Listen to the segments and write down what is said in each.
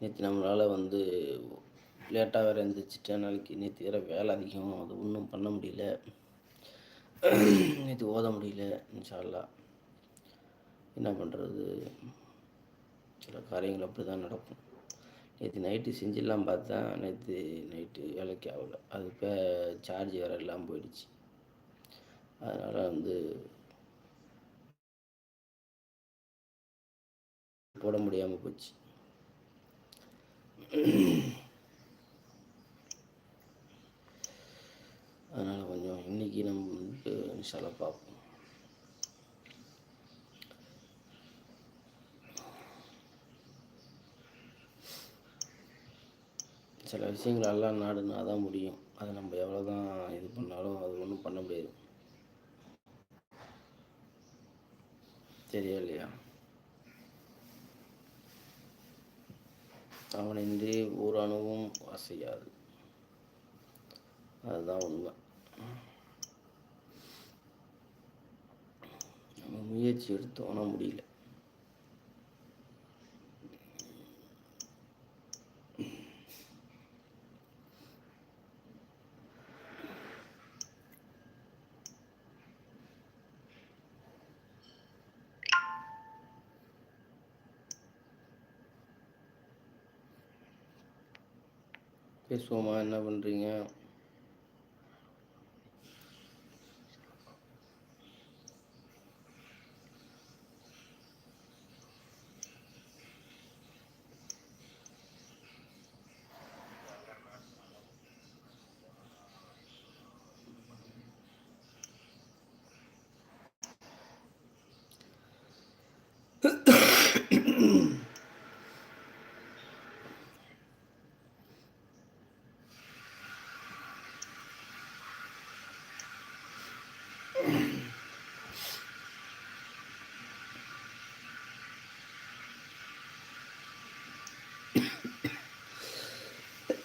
நேற்று நம்மளால் வந்து லேட்டாக வேறு எழுந்திரிச்சிட்டேன் நாளைக்கு நேற்று வேறு வேலை அதிகம். அது ஒன்றும் பண்ண முடியல. நேற்று ஓத முடியல. இன்ஷால்லா என்ன பண்ணுறது சில காரியங்கள் அப்படி தான் நடக்கும். நேற்று நைட்டு செஞ்சிடலாம் பார்த்தேன் நேற்று நைட்டு வேலைக்கு ஆகல. அது இப்போ சார்ஜ் வேறு எல்லாம் போயிடுச்சு. அதனால் வந்து போட முடியாமல் போச்சு. அதனால் கொஞ்சம் இன்றைக்கி நம்ம வந்து இன்ஷால்லா பார்ப்போம். சில விஷயங்கள் எல்லாம் நாடுனா தான் முடியும். அதை நம்ம எவ்வளோ தான் இது பண்ணாலும் அது ஒன்றும் பண்ண முடியாது. சரியா இல்லையா? அவனின்றி ஓர் அணுவும் அசையாது. அதுதான் உண்மை. நம்ம முயற்சி எடுத்தோம்னா முடியல. பேசுவோமா? என்ன பண்ணுறீங்க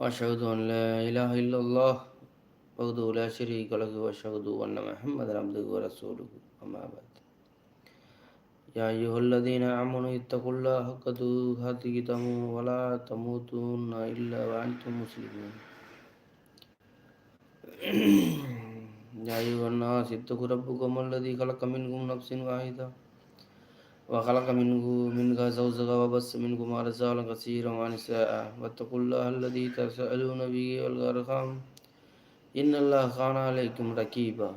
وأشهد أن لا إله إلا الله وحده لا شريك له وأشهد أن محمدا عبده ورسوله أما بعد يا أيها الذين آمنوا اتقوا الله حق تقاته ولا تموتن إلا وأنتم مسلمون يا أيها الناس اتقوا ربكم الذي خلق منكم نفس واحدة وخلق منه منها زوجها وبث منكما رجالا كثيرا ونساء واتقوا الله الذي تسألون به والأرحام. إن الله كان عليكم رقيبا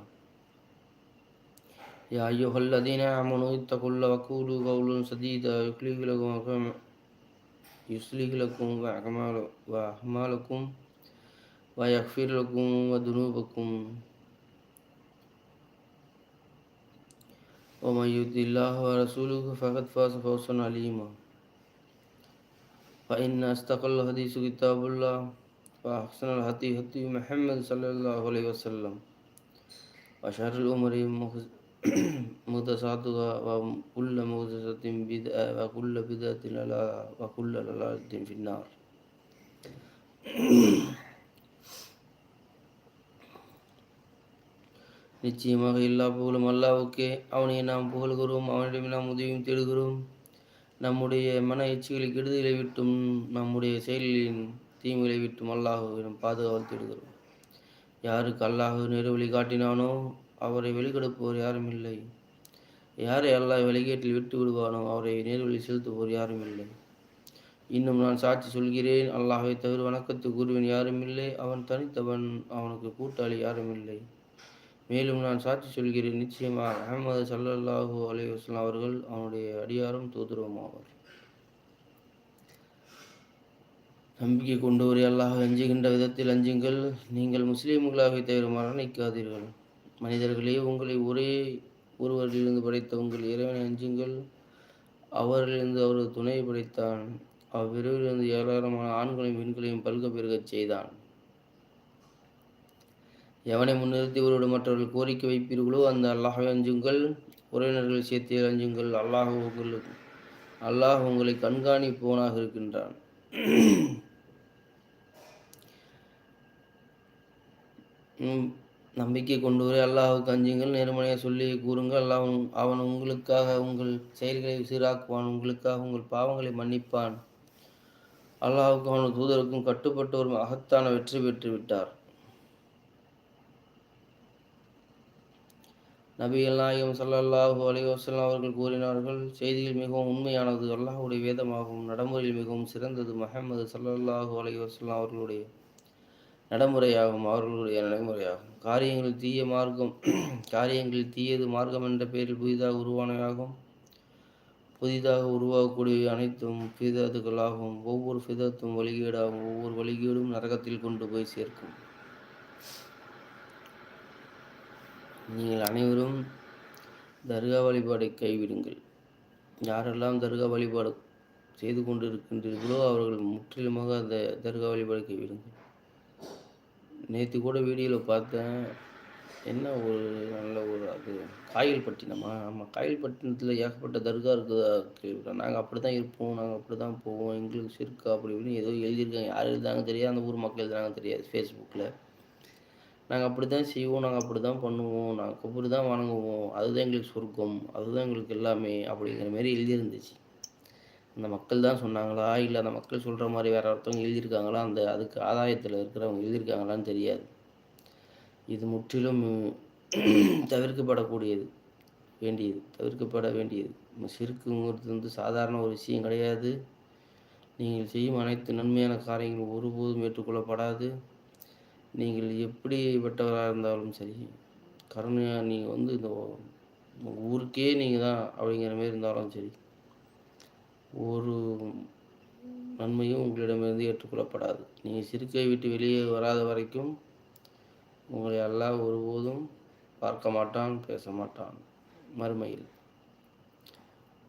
يا أيها الذين آمنوا اتقوا الله وقولوا قولا سديدا. يصلح لكم يصلح لكم وأعمالكم ويغفر لكم وذنوبكم. ومن يطع الله ورسوله فقد فاز فوزا عليما فإن أصدق الحديث كتاب الله وأحسن الهدي هدي محمد صلى الله عليه وسلم. وشر الأمور محدثاتها وكل محدثة بدعة وكل بدعة ضلالة وكل ضلالة في النار. நிச்சயமாக எல்லா புகழும் அல்லாவுக்கே அவனை நாம் புகழ்கிறோம் அவனிடம் நாம் உதவியும் தேடுகிறோம் நம்முடைய மன எச்சிகளை கெடுதலை விட்டும் நம்முடைய செயல்களின் தீமைகளை விட்டும் அல்லாஹுவிடம் பாதுகாவல் தேடுகிறோம் யாருக்கு அல்லாஹு நேரு காட்டினானோ அவரை வெளிக்கெடுப்போர் யாரும் இல்லை. யாரை அல்லாஹ் வழிகேட்டில் விட்டு விடுவானோ அவரை நேர்வழி செலுத்துவோர் யாரும் இல்லை. இன்னும் நான் சாட்சி சொல்கிறேன் அல்லாஹை தவிர வணக்கத்துக்கு கூறுவன் யாரும் இல்லை. அவன் தனித்தவன் அவனுக்கு கூட்டாளி யாரும் இல்லை. மேலும் நான் சாட்சி சொல்கிறேன். நிச்சயமாக அகமது சல்லல்லாஹூ அலி வஸ்லாம் அவர்கள் அவனுடைய அடியாரும் தூதுருவம் ஆவார். நம்பிக்கை கொண்டவரை அல்லாஹ் அஞ்சுகின்ற விதத்தில் அஞ்சுங்கள். நீங்கள் முஸ்லீம்களாக தவிர மரணிக்காதீர்கள். மனிதர்களே உங்களை ஒரே ஒருவரிலிருந்து படைத்த உங்கள் இறைவனை அஞ்சுங்கள். அவரிலிருந்து அவரது துணையை படைத்தான். அவ்விரவிலிருந்து ஏராளமான ஆண்களையும் பெண்களையும் பல்க பெருகச் செய்தான். எவனை முன்னிறுத்தி ஒருவருடைய மற்றவர்கள் கோரிக்கை வைப்பீர்களோ அந்த அல்லாஹை அஞ்சுங்கள் உறவினர்கள் சேர்த்து அஞ்சுங்கள். அல்லாஹ் உங்களுக்கு அல்லாஹ் உங்களை கண்காணிப்பவனாக இருக்கின்றான். நம்பிக்கை கொண்டு வரை அல்லாஹுக்கு அஞ்சுங்கள். நேர்மனையாக சொல்லி கூறுங்கள். அல்லாஹ் அவன் உங்களுக்காக உங்கள் செயல்களை சீராக்குவான். உங்களுக்காக உங்கள் பாவங்களை மன்னிப்பான். அல்லாஹுக்கும் அவனது தூதருக்கும் கட்டுப்பட்டு ஒரு மகத்தான வெற்றி பெற்று விட்டார் நபிகள் நாயகம் சல்லாஹூ அலி வசல்லாம் அவர்கள் கூறினார்கள் செய்தியில் மிகவும் உண்மையானது அல்லாஹுடைய வேதமாகும் நடைமுறையில் மிகவும் சிறந்தது மஹமது சல்லாஹூ அலி வசல்லாம் அவர்களுடைய நடைமுறையாகும் அவர்களுடைய நடைமுறையாகும். காரியங்கள் தீய மார்க்கம் காரியங்களில் தீயது மார்க்கம் என்ற பெயரில் புதிதாக உருவானவையாகும். புதிதாக உருவாகக்கூடிய அனைத்தும் ஃபிதத்துகளாகும். ஒவ்வொரு ஃபிதத்தும் வழிகேடாகும் ஒவ்வொரு வழிகேடும் நரகத்தில் கொண்டு போய் சேர்க்கும். நீங்கள் அனைவரும் தர்கா வழிபாடை கைவிடுங்கள். யாரெல்லாம் தர்கா வழிபாடு செய்து கொண்டு இருக்கின்றீர்களோ அவர்கள் முற்றிலுமாக அந்த தர்கா வழிபாடு கைவிடுங்கள். நேற்று கூட வீடியோவில் பார்த்தேன். என்ன ஒரு நல்ல ஒரு அது? காயல்பட்டினமா? ஆமாம் காயல்பட்டினத்தில் ஏகப்பட்ட தர்கா இருக்குதா? நாங்கள் அப்படி தான் இருப்போம் நாங்கள் அப்படி தான் போவோம். எங்களுக்கு சிறுக்கா அப்படி இப்படின்னு ஏதோ எழுதியிருக்காங்க. யார் எழுதாங்க தெரியாது. அந்த ஊர் மக்கள் எழுதுறாங்க தெரியாது. ஃபேஸ்புக்கில் நாங்கள் அப்படி தான் செய்வோம் நாங்கள் அப்படி தான் பண்ணுவோம் நாங்கள் அப்படி தான் வணங்குவோம் அதுதான் எங்களுக்கு சொர்க்கம் அதுதான் எங்களுக்கு எல்லாமே அப்படிங்கிற மாரி எழுதியிருந்துச்சு. அந்த மக்கள் தான் சொன்னாங்களா? இல்லை அந்த மக்கள் சொல்கிற மாதிரி வேறு ஒருத்தவங்க எழுதியிருக்காங்களா? அந்த அதுக்கு ஆதாயத்தில் இருக்கிறவங்க எழுதியிருக்காங்களான்னு தெரியாது. இது முற்றிலும் தவிர்க்கப்படக்கூடியது வேண்டியது தவிர்க்கப்பட வேண்டியது. சிறுக்குங்கிறது வந்து சாதாரண ஒரு விஷயம் கிடையாது. நீங்கள் செய்யும் அனைத்து நன்மையான காரியங்களும் ஒருபோதும் ஏற்றுக்கொள்ளப்படாது. நீங்கள் எப்படிப்பட்டவராக இருந்தாலும் சரி கருணையாக நீங்கள் வந்து இந்த ஊருக்கே நீங்கள் தான் அப்படிங்கிற மாரி இருந்தாலும் சரி ஒரு நன்மையும் உங்களிடமிருந்து ஏற்றுக்கொள்ளப்படாது. நீங்கள் சிறுக்கை விட்டு வெளியே வராத வரைக்கும் உங்களை எல்லாம் ஒருபோதும் பார்க்க மாட்டான் பேச மாட்டான். மறுமையில்.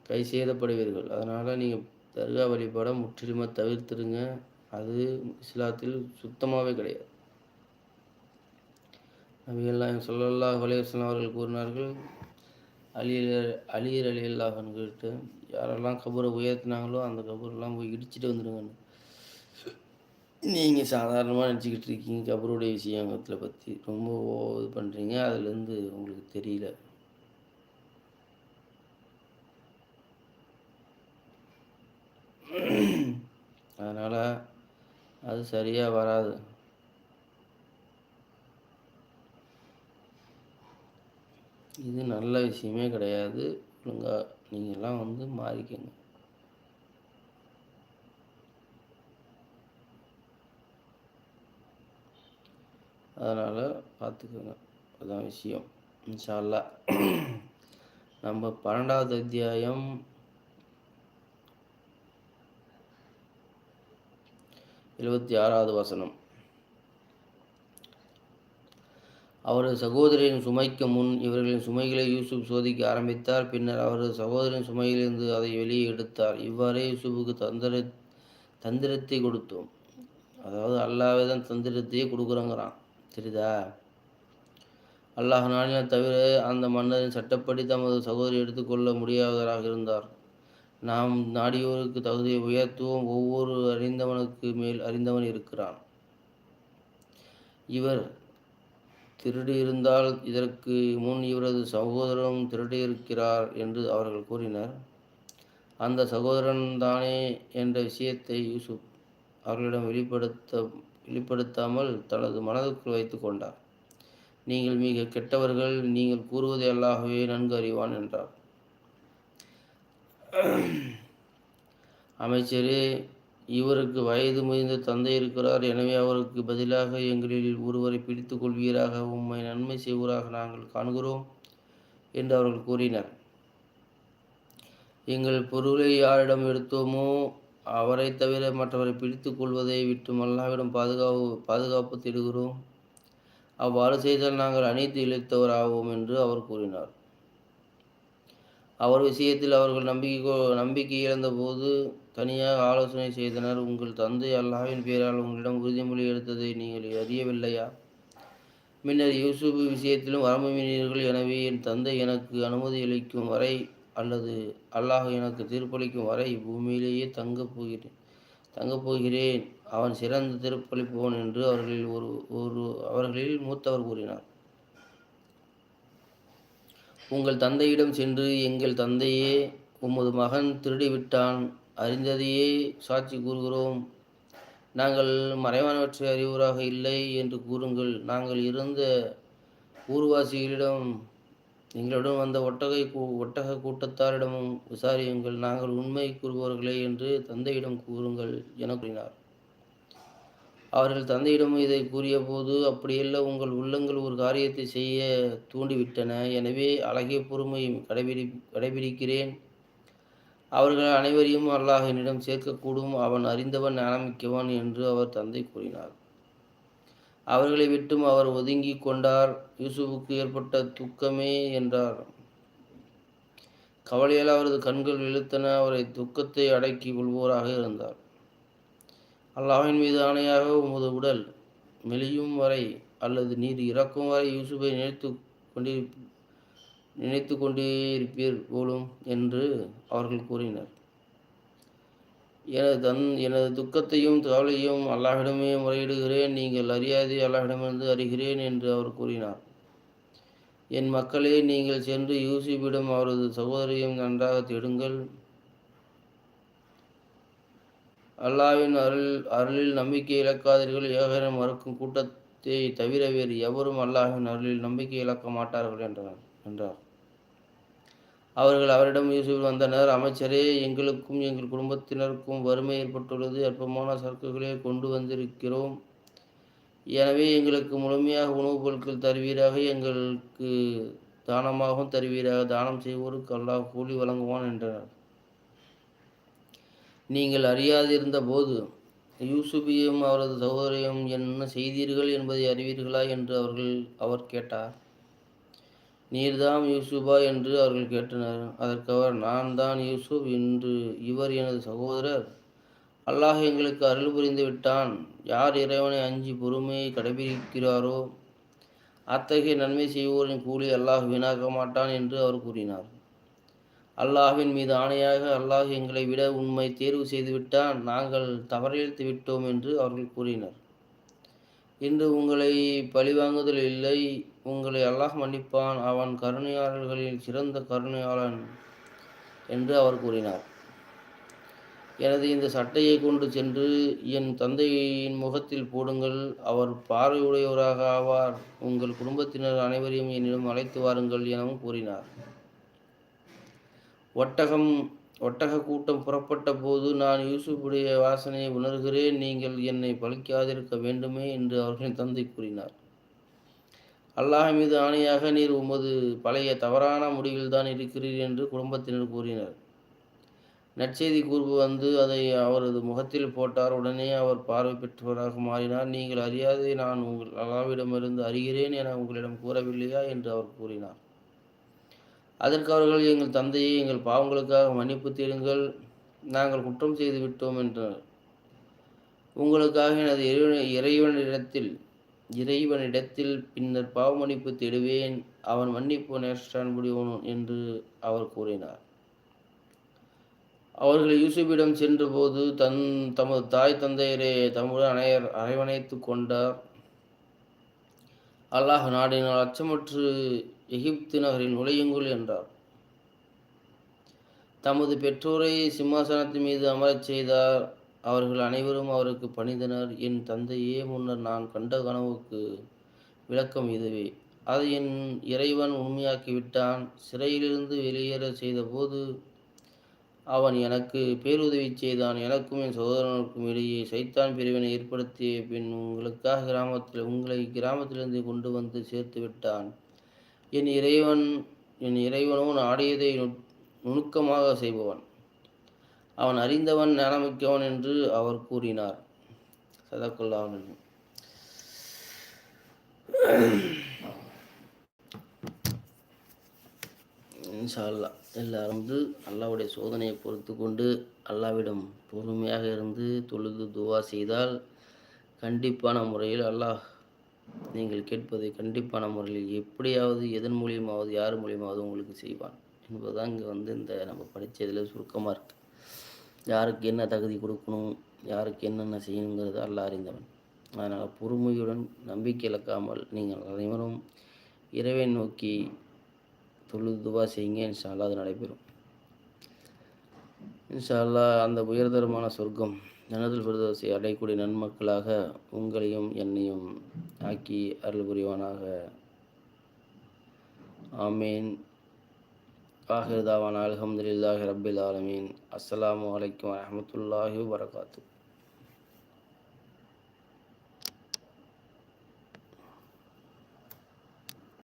கை சேதப்படுவீர்கள். அதனால் நீங்கள் தர்கா வழிபாடை முற்றிலுமாக தவிர்த்துருங்க அது இஸ்லாத்தில் சுத்தமாகவே கிடையாது. நபிகள்லாம் சொல்லல்லா வலையசன் அவர்கள் கூறினார்கள் அலியர் அலியர் அலி அல்லாஹன்னு யாரெல்லாம் கபரை உயர்த்தினாங்களோ அந்த கபரெல்லாம் போய் இடிச்சுட்டு வந்துடுங்கன்னு நீங்கள் சாதாரணமாக நினச்சிக்கிட்டு இருக்கீங்க கபருடைய விஷயத்தில் பற்றி ரொம்ப இது பண்ணுறீங்க அதுலேருந்து உங்களுக்கு தெரியல. அதனால் அது சரியாக வராது. இது நல்ல விஷயமே கிடையாது. ஒழுங்காக நீங்கள்லாம் வந்து மாறிக்கங்க. அதனால் பார்த்துக்கோங்க. அதுதான் விஷயம். இன்ஷால்லா நம்ம பன்னெண்டாவது அத்தியாயம். எழுபத்தி ஆறாவது வசனம். அவரது சகோதரியின் சுமைக்கு முன் இவர்களின் சுமைகளை யூசுப் சோதிக்க ஆரம்பித்தார். பின்னர் அவரது சகோதரின் சுமையிலிருந்து அதை வெளியே எடுத்தார். இவ்வாறே யூசுஃபுக்கு தந்திர தந்திரத்தை கொடுத்தோம். அதாவது அல்லாவே தான் தந்திரத்தையே கொடுக்குறோங்கிறான். தெரியுதா? அல்லாஹ் நாளினை தவிர அந்த மன்னரின் சட்டப்படி தமது சகோதரி எடுத்துக்கொள்ள முடியாதவராக இருந்தார். நாம் நாடியோருக்கு தகுதியை உயர்த்துவோம். ஒவ்வொரு அறிந்தவனுக்கு மேல் அறிந்தவன் இருக்கிறான். இவர் திருடியிருந்தால் இதற்கு முன் இவரது சகோதரரும் திருடியிருக்கிறார் என்று அவர்கள் கூறினர். அந்த சகோதரன் தானே என்ற விஷயத்தை யூசுப் அவர்களிடம் வெளிப்படுத்த வெளிப்படுத்தாமல் தனது மனதுக்குள் வைத்து கொண்டார். நீங்கள் மிக கெட்டவர்கள் நீங்கள் கூறுவதை அல்லாகவே நன்கு அறிவான் என்றார். அமைச்சரே இவருக்கு வயது முதிர்ந்த தந்தை இருக்கிறார். எனவே அவருக்கு பதிலாக எங்களில் ஒருவரை பிடித்து கொள்வீராக உம்மை நன்மை செய்வராக நாங்கள் காண்கிறோம் என்று அவர்கள் கூறினர். எங்கள் பொருளை யாரிடம் எடுத்தோமோ அவரை தவிர மற்றவரை பிடித்து கொள்வதை விட்டு மல்லாவிடம் பாதுகாப்பு பாதுகாப்பு தேடுகிறோம். அவ்வாறு செய்தால் நாங்கள் அனைத்து இழைத்தவராவோம் என்று அவர் கூறினார். அவர் விஷயத்தில் அவர்கள் நம்பிக்கை நம்பிக்கை இழந்தபோது தனியாக ஆலோசனை செய்தனர். உங்கள் தந்தை அல்லாவின் பெயரால் உங்களிடம் உறுதிமொழி எடுத்ததை நீங்கள் அறியவில்லையா? முன்னர் யூசுப் விஷயத்திலும் வரம்பு மீறினீர்கள் எனவே என் தந்தை எனக்கு அனுமதி அளிக்கும் வரை அல்லது அல்லாஹ் எனக்கு தீர்ப்பளிக்கும் வரை பூமியிலேயே தங்கப் போகிறேன் தங்கப் போகிறேன். அவன் சிறந்த தீர்ப்பளிப்பவன் என்று அவர்களில் ஒரு ஒரு அவர்களில் மூத்தவர் கூறினார். உங்கள் தந்தையிடம் சென்று எங்கள் தந்தையே உமது மகன் திருடிவிட்டான். அறிந்ததையே சாட்சி கூறுகிறோம். நாங்கள் மறைவானவற்றை அறிவுராக இல்லை என்று கூறுங்கள். நாங்கள் இருந்த ஊர்வாசிகளிடம் எங்களுடன் வந்த ஒட்டகை கூ ஒட்டக கூட்டத்தாரிடமும் விசாரியுங்கள். நாங்கள் உண்மை கூறுபவர்களே என்று தந்தையிடம் கூறுங்கள் என கூறினார். அவர்கள் தந்தையிடம் இதை கூறியபோது அப்படியல்ல உங்கள் உள்ளங்கள் ஒரு காரியத்தை செய்ய தூண்டிவிட்டன. எனவே அழகிய பொறுமை கடைபிடி கடைபிடிக்கிறேன். அவர்கள் அனைவரையும் அல்லாஹ் என்னிடம் சேர்க்கக்கூடும். அவன் அறிந்தவன் ஞானமிக்கவன் என்று அவர் தந்தை கூறினார். அவர்களை விட்டும் அவர் ஒதுங்கி கொண்டார். யூசுஃபுக்கு ஏற்பட்ட துக்கமே என்றார். கவலையால் அவரது கண்கள் இழுத்தன அவரை துக்கத்தை அடக்கி கொள்வோராக இருந்தார். அல்லாவின் மீது ஆணையாக உமது உடல் மெலியும் வரை அல்லது நீர் இறக்கும் வரை யூசுஃபை நினைத்து கொண்டிரு நினைத்து கொண்டே இருப்பீர் போலும் என்று அவர்கள் கூறினர். எனது தன் எனது துக்கத்தையும் கவலையும் அல்லாஹிடமே முறையிடுகிறேன். நீங்கள் அறியாதே அல்லாஹிடமிருந்து அறிகிறேன் என்று அவர் கூறினார். என் மக்களே நீங்கள் சென்று யூசுஃபிடம் அவரது சகோதரியும் நன்றாக தேடுங்கள். அல்லாவின் அருள் அருளில் நம்பிக்கை இழக்காதீர்கள். ஏகரம் மறுக்கும் கூட்டத்தை தவிர வேறு எவரும் அல்லாஹின் அருளில் நம்பிக்கை இழக்க மாட்டார்கள் என்றார் என்றார். அவர்கள் அவரிடம் யூசுஃபில் வந்தனர் அமைச்சரே எங்களுக்கும் எங்கள் குடும்பத்தினருக்கும் வறுமை ஏற்பட்டுள்ளது. அற்பமான சரக்குகளே கொண்டு வந்திருக்கிறோம். எனவே எங்களுக்கு முழுமையாக உணவுப் பொருட்கள் தருவீராக எங்களுக்கு தானமாகவும் தருவீராக. தானம் செய்வோருக்கு அல்லாஹ் கூலி வழங்குவான் என்றனர் நீங்கள் அறியாதிருந்த போது யூசுபியும் அவரது சகோதரியும் என்ன செய்தீர்கள் என்பதை அறிவீர்களா என்று அவர்கள் அவர் கேட்டார். நீர்தாம் யூசுபா என்று அவர்கள் கேட்டனர். அதற்கு அவர் நான் தான் யூசுப் என்று இவர் எனது சகோதரர். அல்லாஹ் எங்களுக்கு அருள் புரிந்து விட்டான். யார் இறைவனை அஞ்சு பொறுமையை கடைபிடிக்கிறாரோ அத்தகைய நன்மை செய்வோரின் கூலி அல்லாஹ் வீணாக்க மாட்டான் என்று அவர் கூறினார். அல்லாஹின் மீது ஆணையாக அல்லாஹ் எங்களை விட உண்மை தேர்வு செய்துவிட்டால் நாங்கள் தவறிழைத்து விட்டோம் என்று அவர்கள் கூறினர். இன்று உங்களை பழிவாங்குதல் இல்லை. உங்களை அல்லாஹ் மன்னிப்பான். அவன் கருணையாளர்களில் சிறந்த கருணையாளன் என்று அவர் கூறினார். எனது இந்த சட்டையை கொண்டு சென்று என் தந்தையின் முகத்தில் போடுங்கள். அவர் பார்வையுடையவராக ஆவார். உங்கள் குடும்பத்தினர் அனைவரையும் என்னிடம் அழைத்து வாருங்கள் எனவும் கூறினார். ஒட்டகம் ஒட்டக கூட்டம் புறப்பட்ட போது நான் யூசுஃபுடைய வாசனையை உணர்கிறேன். நீங்கள் என்னை பழிக்காதிருக்க வேண்டுமே என்று அவர்களின் தந்தை கூறினார். அல்லாஹ் மீது ஆணையாக நீர் உமது பழைய தவறான முடிவில்தான் இருக்கிறீர் என்று குடும்பத்தினர் கூறினர். நற்செய்தி கூர்வு வந்து அதை அவரது முகத்தில் போட்டார். உடனே அவர் பார்வை பெற்றவராக மாறினார். நீங்கள் அறியாதே நான் உங்கள் அல்லாவிடமிருந்து அறிகிறேன் என உங்களிடம் கூறவில்லையா? என்று அவர் கூறினார். அதற்கு அவர்கள் எங்கள் தந்தையை எங்கள் பாவங்களுக்காக மன்னிப்பு தேடுங்கள் நாங்கள் குற்றம் செய்து விட்டோம் என்றார் உங்களுக்காக எனது இறைவன இறைவனிடத்தில் இறைவனிடத்தில் பின்னர் பாவ மன்னிப்பு தேடுவேன். அவன் மன்னிப்பு நேர்ஷ்டான் முடிவனும் என்று அவர் கூறினார். அவர்கள் யூசுப்பிடம் சென்றபோது தன் தமது தாய் தந்தையரை தம்முடன் அணையர் அரவணைத்து கொண்டார். அல்லாஹ் நாடினால் அச்சமற்று எகிப்து நகரில் நுழையுங்கள் என்றார். தமது பெற்றோரை சிம்மாசனத்தின் மீது அமரச் செய்தார். அவர்கள் அனைவரும் அவருக்கு பணிந்தனர். என் தந்தையே முன்னர் நான் கண்ட கனவுக்கு விளக்கம் இதுவே. அதை என் இறைவன் உண்மையாக்கிவிட்டான். சிறையிலிருந்து வெளியேற செய்தபோது அவன் எனக்கு பேருதவி செய்தான். எனக்கும் என் சகோதரனுக்கும் இடையே சைத்தான் பிரிவினை ஏற்படுத்திய பின் உங்களுக்காக கிராமத்தில் உங்களை கிராமத்திலிருந்து கொண்டு வந்து சேர்த்து விட்டான் என் இறைவன் என் இறைவனோ நாடியதை நுணுக்கமாக செய்பவன். அவன் அறிந்தவன் ஞானமிக்கவன் என்று அவர் கூறினார். சதக்குல்லாவன் இன்ஷா அல்லாஹ் எல்லாரும் வந்து அல்லாவுடைய சோதனையை பொறுத்து கொண்டு அல்லாஹ்விடம் பொறுமையாக இருந்து தொழுது துவா செய்தால் கண்டிப்பான முறையில் அல்லாஹ் நீங்கள் கேட்பதை கண்டிப்பான முறையில் எப்படியாவது எதன் மூலியமாவது யார் மூலியமாவது உங்களுக்கு செய்வான் என்பதுதான் இங்கே வந்து இந்த நம்ம படித்ததில் சுருக்கமாக இருக்குது யாருக்கு என்ன தகுதி கொடுக்கணும் யாருக்கு என்னென்ன செய்யணுங்கிறது அல்ல அறிந்தவன். அதனால் பொறுமையுடன் நம்பிக்கை இழக்காமல் நீங்கள் அனைவரும் இறைவை நோக்கி தொழுது துவா செய்யுங்க. இன்ஷா அல்லாஹ் அது நடைபெறும். இன்ஷா அல்லாஹ் அந்த உயர்தரமான சொர்க்கம் ஜனதுல் பிரதோசி அடையக்கூடிய நன்மக்களாக உங்களையும் என்னையும் ஆக்கி அருள் புரிவானாக. ஆமீன். ஆஹிர்தாவான் தாவான ரபில் ஆலமீன். அஸ்ஸலாமு வலைக்கம் வரமத்துல்லாஹி வரகாத்து